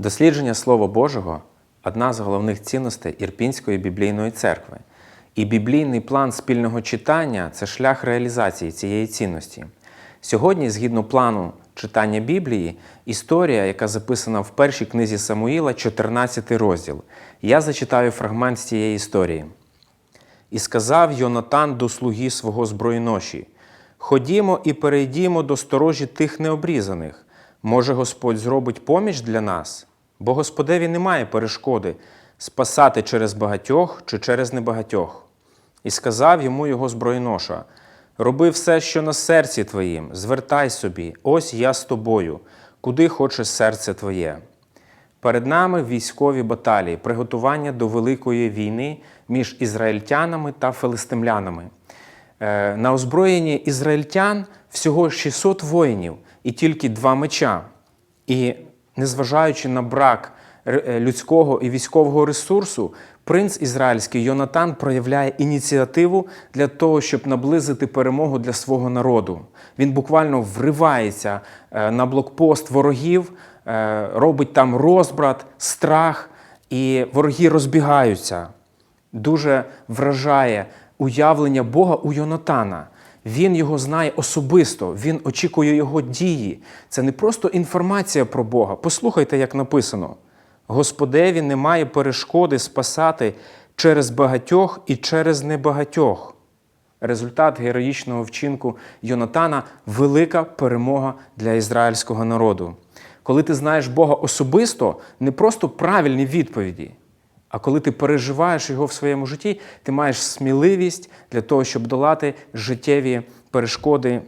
Дослідження Слова Божого одна з головних цінностей Ірпінської біблійної церкви. І біблійний план спільного читання це шлях реалізації цієї цінності. Сьогодні, згідно плану читання Біблії, історія, яка записана в першій книзі Самуїла, 14 розділ. Я зачитаю фрагмент з цієї історії. І сказав Йонатан до слуги свого збройноші: Ходімо і перейдімо до сторожі тих необрізаних. Може, Господь зробить поміч для нас, бо Господеві немає перешкоди спасати через багатьох чи через небагатьох. І сказав йому його збройноша: Роби все, що на серці твоїм, звертай собі, ось я з тобою, куди хоче серце твоє. Перед нами військові баталії, приготування до великої війни між ізраїльтянами та филистимлянами. Е, На озброєнні ізраїльтян всього 600 воїнів і тільки два меча. І незважаючи на брак е, людського і військового ресурсу, принц ізраїльський Йонатан проявляє ініціативу для того, щоб наблизити перемогу для свого народу. Він буквально вривається е, на блокпост ворогів, е, робить там розбрат, страх, і вороги розбігаються. Дуже вражає уявлення Бога у Йонатана. Він його знає особисто, він очікує його дії. Це не просто інформація про Бога. Послухайте, як написано: Господеві немає перешкоди спасати через багатьох і через небагатьох. Результат героїчного вчинку Йонатана велика перемога для ізраїльського народу. Коли ти знаєш Бога особисто, не просто правильні відповіді, а коли ти переживаєш його в своєму житті, ти маєш сміливість для того, щоб долати життєві перешкоди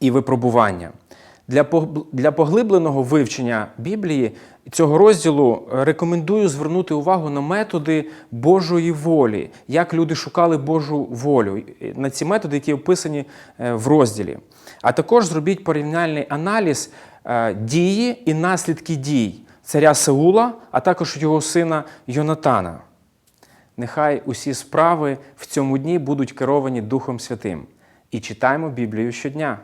і випробування. Для, погл- поглибленого вивчення Біблії цього розділу е, рекомендую звернути увагу на методи Божої волі, як люди шукали Божу волю, на ці методи, які описані е, в розділі. А також зробіть порівняльний аналіз е, дії і наслідки дій царя Саула, а також його сина Йонатана. Нехай усі справи в цьому дні будуть керовані Духом Святим. І читаємо Біблію щодня.